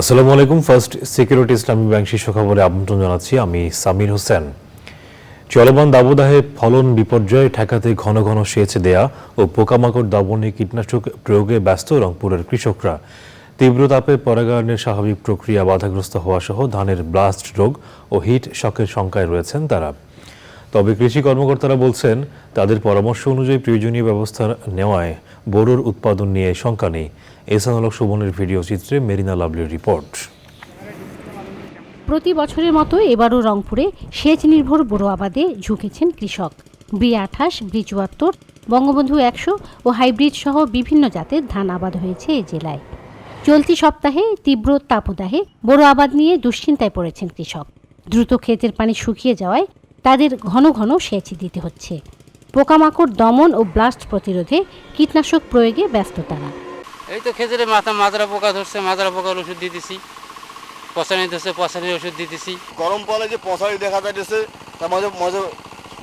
আসসালামু আলাইকুম। First security ইসলামী bank শীর্ষ খবরে আমন্ত্রণ জানাচ্ছি আমি সামির হোসেন। চলমান দাবদাহে ফলন বিপর্যয় ঠেকাতে ঘন ঘন সেচ দেয়া ও পোকামাকড় দাবনে কীটনাশক প্রয়োগে ব্যস্ত রংপুরের কৃষকরা। তীব্র তাপে পরাগায়নের স্বাভাবিক প্রক্রিয়া বাধাগ্রস্ত হওয়া সহ ধানের ব্লাস্ট রোগ ও হিট শকের শঙ্কায় রয়েছেন তারা। তবে কৃষি কর্মকর্তারা বলছেন, তাদের পরামর্শ অনুযায়ী প্রয়োজনীয় ব্যবস্থা নেওয়ায় বোরোর উৎপাদন নিয়ে শঙ্কা নেই। এসানুলক সুমনের ভিডিও চিত্রে মেরিনা লাভলির রিপোর্ট। প্রতি বছরের মতো এবারও রংপুরে সেচ নির্ভর বোরো আবাদে ঝুঁকেছেন কৃষক। বি আঠাশ, বি চুয়াত্তর, বঙ্গবন্ধু একশো ও হাইব্রিড সহ বিভিন্ন জাতের ধান আবাদ হয়েছে এ জেলায়। চলতি সপ্তাহে তীব্র তাপদাহে বোরো আবাদ নিয়ে দুশ্চিন্তায় পড়েছেন কৃষক। দ্রুত ক্ষেতের পানি শুকিয়ে যাওয়ায় তাদের ঘন ঘন সেচ দিতে হচ্ছে। পোকামাকড় দমন ও ব্লাস্ট প্রতিরোধে কীটনাশক প্রয়োগে ব্যস্ত তারা। এই তো খেজুরে মাথা মাজরা পোকা ধরছে মাজরা পোকার ওষুধ দিতেছি। পচানি ধরছে পচানির ওষুধ দিতেছি। গরম পড়লে যে পশারি দেখা যাইতেছে তার মাঝে মাঝে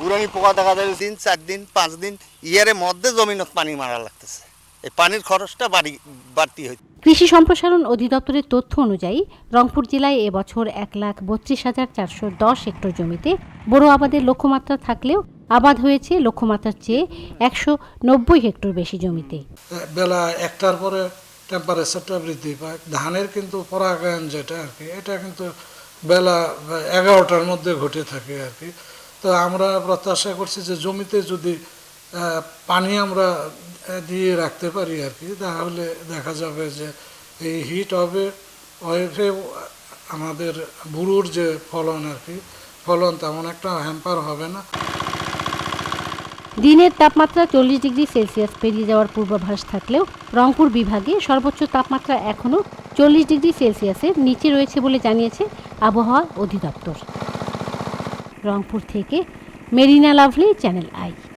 উড়ানি পোকা দেখা যাইতেছে। দিন চার দিন পাঁচ দিন ইয়ারের মধ্যে জমিনত পানি মারা লাগতেছে। এই পানির খরচটা বাড়ি বাড়তি হচ্ছে কৃষি সম্প্রসারণ অধিদপ্তরের তথ্য অনুযায়ী, রংপুর জেলায় এবছর এক লাখ বত্রিশ হাজার চারশো দশ হেক্টর জমিতে বড় আবাদের লক্ষ্যমাত্রা থাকলেও আবাদ হয়েছে লক্ষ্যমাত্রার চেয়ে একশো নব্বই হেক্টর বেশি জমিতে। বেলা একটার পরে টেম্পারেচারটা বৃদ্ধি পায়। ধানের কিন্তু পরাগায়ন যেটা আর কি, এটা কিন্তু বেলা এগারোটার মধ্যে ঘটে থাকে আর কি। তো আমরা প্রত্যাশা করছি যে জমিতে যদি পানি আমরা দিয়ে রাখতে পারি আর কি। তাহলে দেখা যাবে যে এই হিট হবে ওয়েভে আমাদের বুড়োর যে ফলন আর কি, ফলন তেমন একটা হ্যাম্পার হবে না। দিনের তাপমাত্রা চল্লিশ ডিগ্রি সেলসিয়াস পেরিয়ে যাওয়ার পূর্বাভাস থাকলেও রংপুর বিভাগে সর্বোচ্চ তাপমাত্রা এখনও চল্লিশ ডিগ্রি সেলসিয়াসের নিচে রয়েছে বলে জানিয়েছে আবহাওয়া অধিদপ্তর। রংপুর থেকে মেরিনা লাভলি, চ্যানেল আই।